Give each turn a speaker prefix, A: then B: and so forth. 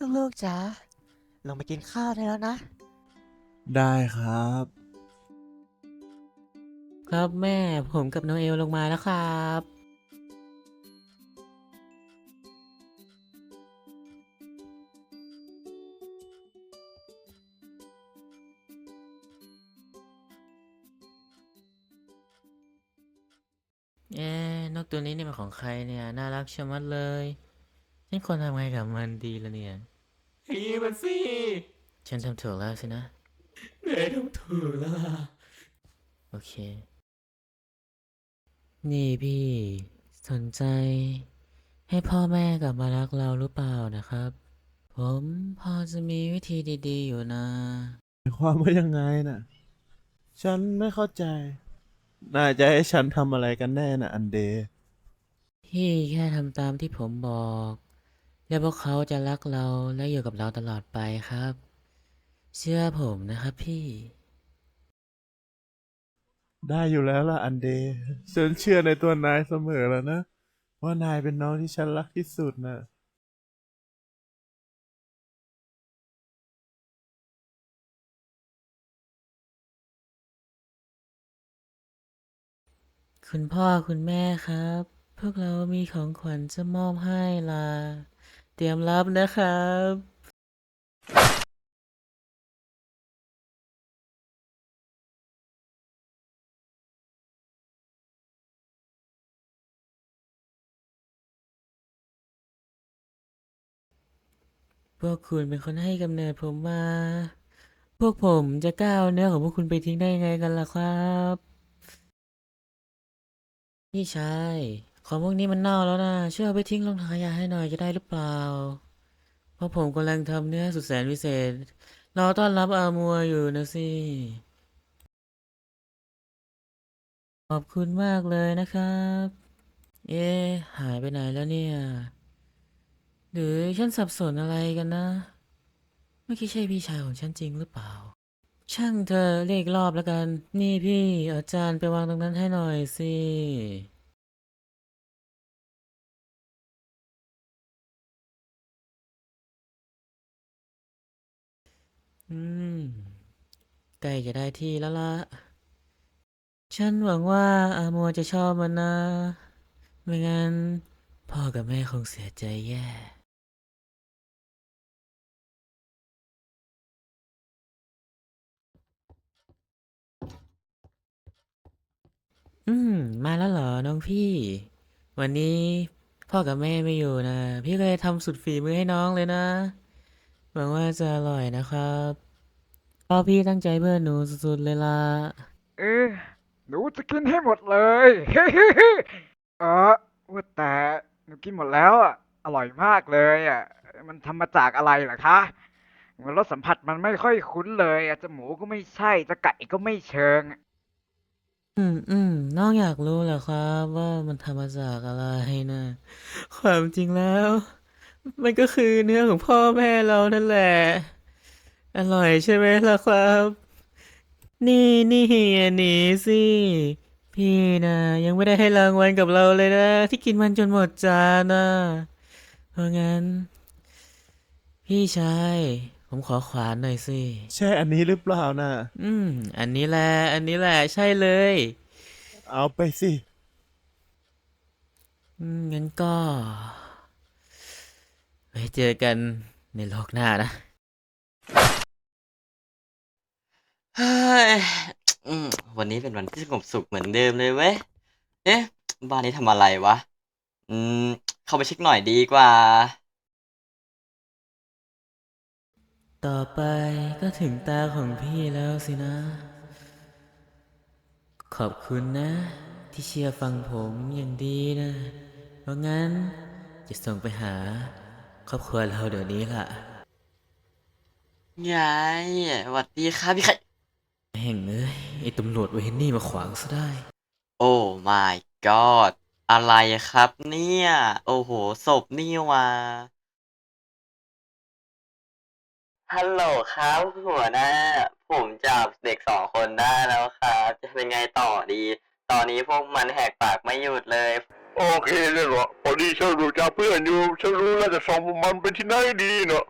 A: ลูกๆจ๋าลงมากินข้าวได้แล้วนะ
B: ได้ครับ
C: ครับแม่ผมกับน้องเอลลงมาแล้วครับ เอ๊ะนกตัวนี้นี่มันของใครเนี่ย น่ารักชะมัดเลย ฉันควรทำไงกับมันดีละเนี่ย
D: พี่มันสิ
C: ฉันทำถูกแล้วสินะ
D: เนยทำถูกแล้วล่ะ
C: โอเค นี่พี่ สนใจ ให้พ่อแม่กลับมารักเราหรือเปล่านะครับ ผมพอจะมีวิธีดีๆอยู่นะ
B: หมายความว่ายังไงน่ะ ฉันไม่เข้าใจ น่าจะให้ฉันทำอะไรกันแน่น่ะ อันเดย์
C: พี่แค่ทำตามที่ผมบอก แล้วพวกเขาจะรักเราและอยู่กับเราตลอดไปครับ เชื่อผมนะครับพี่
B: ได้อยู่แล้วล่ะอันเดย์ฉันเชื่อในตัวนายเสมอแล้วนะ ว่านายเป็นน้องที่ฉันรักที่สุดน่ะ
C: คุณพ่อคุณแม่ครับ พวกเรามีของขวัญจะมอบให้ล่ะ เตรียมรับนะครับพวกคุณเป็นคนให้กำเนิดผมมา พวกผมจะก้าวเนื้อของพวกคุณไปทิ้งได้ยังไงกันล่ะครับ พี่ชาย ของพวกนี้มันเน่าแล้วนะช่วยเอาไปทิ้งลงถังขยะให้หน่อยจะได้หรือเปล่า เพราะผมกำลังทำเนื้อสุดแสนพิเศษรอต้อนรับอามัวอยู่นะสิ ขอบคุณมากเลยนะครับ เอ๊หายไปไหนแล้วเนี่ย หรือฉันสับสนอะไรกันนะ เมื่อกี้ใช่พี่ชายของฉันจริงหรือเปล่า ช่างเธอเรียกรอบแล้วกัน นี่พี่อาจารย์ไปวางตรงนั้นให้หน่อยสิ อืม ใกล้จะได้ที่แล้วล่ะ ฉันหวังว่าอาโมจะชอบมันนะ ไม่งั้น พ่อกับแม่คงเสียใจแย่ อืม มาแล้วเหรอน้องพี่ วันนี้พ่อกับแม่ไม่อยู่นะ พี่ก็เลยทำสุดฝีมือให้น้องเลยนะ หวังว่าจะอร่อยนะครับพ่อพี่ตั้งใจเพื่อหนูสุดๆเลยล่ะ
E: เออหนูจะกินให้หมดเลย เออว่าแต่หนูกินหมดแล้วอะ อร่อยมากเลยอะ มันทำมาจากอะไรเหรอคะมันรสสัมผัสมันไม่ค่อยคุ้นเลยอะจะหมูก็ไม่ใช่ จะไก่ก็ไม่เชิง
C: อืมอืมน้องอยากรู้เหรอครับ ว่ามันทำมาจากอะไรนะ ความจริงแล้ว มันก็คือเนื้อของพ่อแม่เรานั่นแหละ อร่อยใช่ไหมล่ะครับ นี่นี่อันนี้สิ พี่นะยังไม่ได้ให้รางวัลกับเราเลยนะ ที่กินมันจนหมดจานนะเพราะงั้น พี่ชาย ผมขอขวานหน่อยสิ
B: ใช่อันนี้หรือเปล่าน่ะ
C: อืม อันนี้แหละ อันนี้แหละ ใช่เลย
B: เอาไปสิ
C: อืมงั้นก็ไว้ เจอกันในโลกหน้านะ
F: เฮ้ยอืมวันนี้เป็นวันที่สงบสุขเหมือนเดิมเลยเว้ย เอ๊ะ บ้านนี้ทำอะไรวะ อืม เข้าไปเช็คหน่อยดีกว่า
C: ต่อไปก็ถึงตาของพี่แล้วสินะ ขอบคุณนะ ที่เชื่อฟังผมอย่างดีนะ เพราะงั้นจะส่งไปหา ครอบครัวเราเดี๋ยวนี้ล่ะ
F: ยายสวัสดีครับพี่ไข่
C: แห่งเอ้ยไอ้ตำรวจเวรนี่มาขวางซะได้
F: โอ้ my god อะไรครับเนี่ย โอ้โหศพนี่หว่าฮัลโหลครับหัวหน้า ผมจับเด็กสองคนได้แล้วครับ จะเป็นไงต่อดี ตอนนี้พวกมันแหกปากไม่หยุดเลย
G: โอเคเลยเหรอพอดีฉันรู้จักเพื่อนอยู่ฉันรู้แล้วจะส่งมันไปที่ไหนดีเนาะ